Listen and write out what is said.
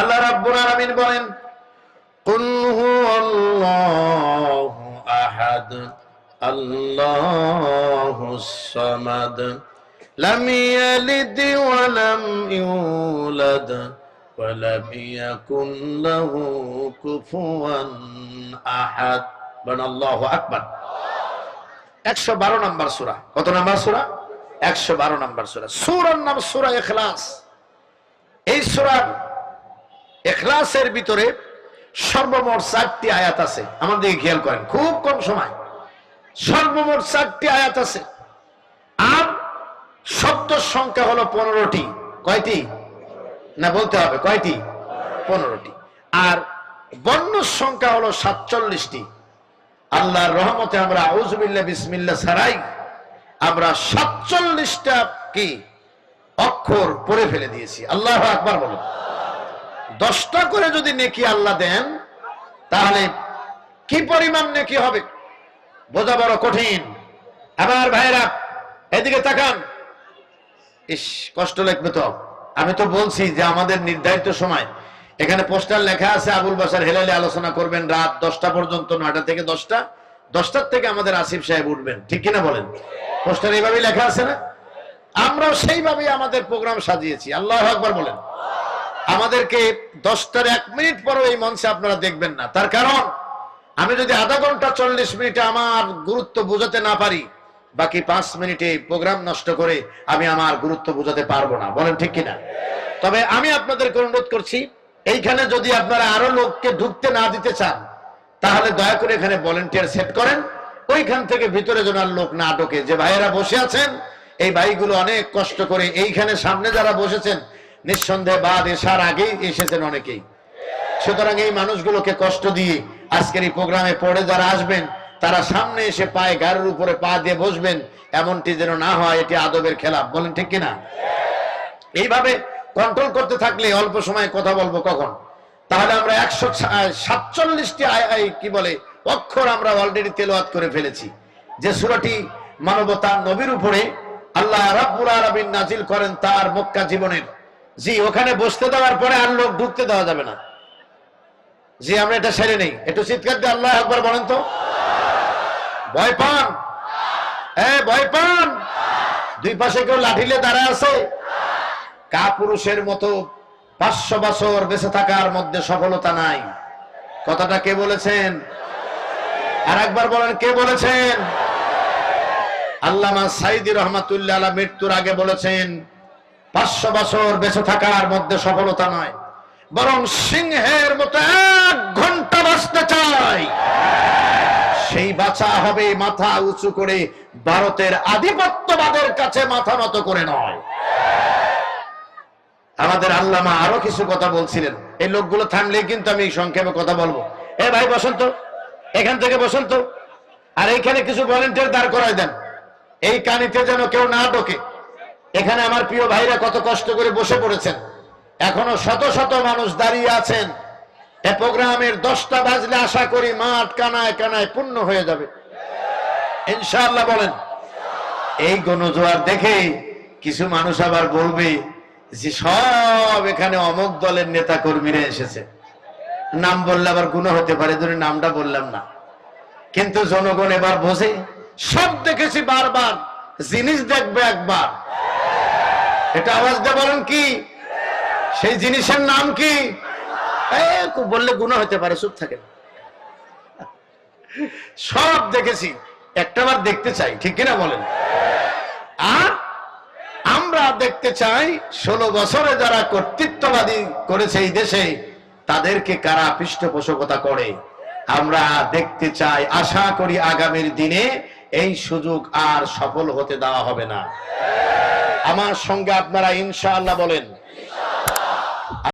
আল্লাহ রাব্বুল আলামিন বলেন, কুল হুয়াল্লাহু আহাদ আল্লাহুস সামাদ, লাম ইয়ালিদ ওয়া লাম ইউলাদ, ওয়া লাম ইয়াকুন লাহু কুফুয়ান আহাদ। বলেন, আল্লাহু আকবার। 112 নম্বর সূরা। কত নম্বর সূরা? 112 নম্বর সূরা। সূরার নাম সূরা ইখলাস। এই সূরার এখলাসের ভিতরে সর্বমোট চারটি আয়াত আছে। আমার দিকে খেয়াল করেন, খুব কম সময়। সর্বমোট চারটি আয়াত আছে। আর শব্দ সংখ্যা হলো পনেরোটি। কয়টি? না, বলতে হবে, কয়টি? পনেরোটি। আর বর্ণ সংখ্যা হলো সাতচল্লিশটি। আল্লাহর রহমতে আমরা আউজবিল্লা বিসমিল্লা ছাড়াই আমরা সাতচল্লিশটা কি? অক্ষর পড়ে ফেলে দিয়েছি। আল্লাহ আকবার বলুন। দশটা করে যদি নেকি আল্লাহ দেন, তাহলে কি পরিমাণ নেকি হবে? বোঝা বড় কঠিন। আবার ভাইরা এদিকে তাকান। ইস, কষ্ট লাগবে তো। আমি তো বলছি যে আমাদের নির্ধারিত সময়। এখানে পোস্টার লেখা আছে, আবুল বাসার হেলালে আলোচনা করবেন রাত দশটা পর্যন্ত, নয়টা থেকে দশটা। দশটার থেকে আমাদের আসিফ সাহেব উঠবেন। ঠিক কিনা বলেন? পোস্টার এইভাবেই লেখা আছে না? আমরাও সেইভাবেই আমাদের প্রোগ্রাম সাজিয়েছি। আল্লাহ একবার বলেন। আমাদেরকে দশটার এক মিনিট পরও এই মঞ্চে আপনারা দেখবেন না। তার কারণ, আমি যদি আধা ঘণ্টা চল্লিশ মিনিটে আমার গুরুত্ব বোঝাতে না পারি, বাকি পাঁচ মিনিটে প্রোগ্রাম নষ্ট করে আমি আমার গুরুত্ব বোঝাতে পারব না। বলেন ঠিক কিনা? তবে আমি আপনাদেরকে অনুরোধ করছি, এইখানে যদি আপনারা আরও লোককে ঢুকতে না দিতে চান, তাহলে দয়া করে এখানে ভলেন্টিয়ার সেট করেন। ওইখান থেকে ভিতরে যেন লোক না ঢোকে। যে ভাইয়েরা বসে আছেন, এই ভাইগুলো অনেক কষ্ট করে এইখানে সামনে যারা বসেছেন নিঃসন্দেহে বাদ এসার আগেই এসেছেন অনেকেই। সুতরাং এই মানুষগুলোকে কষ্ট দিয়ে আজকের এই প্রোগ্রামে পড়ে যারা আসবেন, তারা সামনে এসে পায়ে গাড়ির উপরে পা দিয়ে বসবেন, এমনটি যেন না হয়, এটি আদবের খেলাফ বলেন ঠিক কিনা? এইভাবে কন্ট্রোল করতে থাকলে অল্প সময়ে কথা বলব কখন? তাহলে আমরা একশো সাতচল্লিশটি কি বলে, অক্ষর আমরা অলরেডি তেলাওয়াত করে ফেলেছি। যে সুরাটি মানবতা নবীর উপরে আল্লাহ রাব্বুল আলামিন নাজিল করেন তার মক্কা জীবনের। জি, ওখানে বসতে দেওয়ার পরে আর লোক ঢুকতে দেওয়া যাবে না। জি, আমরা এটা সেরে নেই। একটু চিৎকার দিয়ে আল্লাহ একবার বলেন তো। ভয় পান? হ্যাঁ ভয় পান? দুই পাশে কেউ লাঠিলে দাঁড়া আছে? কা পুরুষের মতো পাঁচশো বছর বেঁচে থাকার মধ্যে সফলতা নাই। কথাটা কে বলেছেন? আর একবার বলেন, কে বলেছেন? আল্লামা সাইদি রহমাতুল্লাহ মৃত্যুর আগে বলেছেন পাঁচশো বছর বেঁচে থাকার মধ্যে সফলতা নয়, বরং সিংহের মতো এক ঘণ্টা বাঁচতে চাই সেই বাঁচা হবে মাথা উঁচু করে ভারতের আধিপত্যবাদের কাছে মাথা নত করে নয়। আমাদের আল্লামা আরও কিছু কথা বলছিলেন। এই লোকগুলো থামলে কিন্তু আমি সংক্ষেপে কথা বলব। এ ভাই বসন্ত এখান থেকে বসন্ত আর এইখানে কিছু ভলেন্টিয়ার দাঁড় করাই দেন। এই কানিতে যেন কেউ না ঢোকে। এখানে আমার প্রিয় ভাইরা কত কষ্ট করে বসে পড়েছেন। এখনও শত শত মানুষ দাঁড়িয়ে আছেন। এ প্রোগ্রামের দশটা বাজলে আশা করি মাঠ কানায় কানায় পূর্ণ হয়ে যাবে। ইনশাআল্লাহ বলেন। এই গণজোয়ার দেখে কিছু মানুষ আবার বলবে যে সব এখানে অমুক দলের নেতা কর্মীরা এসেছে। নাম বললে আবার গুণ হতে পারে, ধরে নামটা বললাম না। কিন্তু জনগণ এবার বোঝে, সব দেখেছি বারবার, জিনিস দেখবে একবার। এটা আওয়াজ দিয়ে বলেন কি? সেই জিনিসের নাম কি? বললে গুণ হতে পারে, চুপ থাকেন। সব দেখেছি একটাবার দেখতে চাই, ঠিক কিনা বলেন? আর আমরা দেখতে চাই, ষোলো বছরে যারা কর্তৃত্ববাদী করেছে এই দেশে, তাদেরকে কারা পৃষ্ঠপোষকতা করে? আমরা দেখতে চাই, আশা করি আগামীর দিনে এই সুযোগ আর সফল হতে দেওয়া হবে না। আমার সঙ্গে আপনারা ইনশাআল্লাহ বলেন।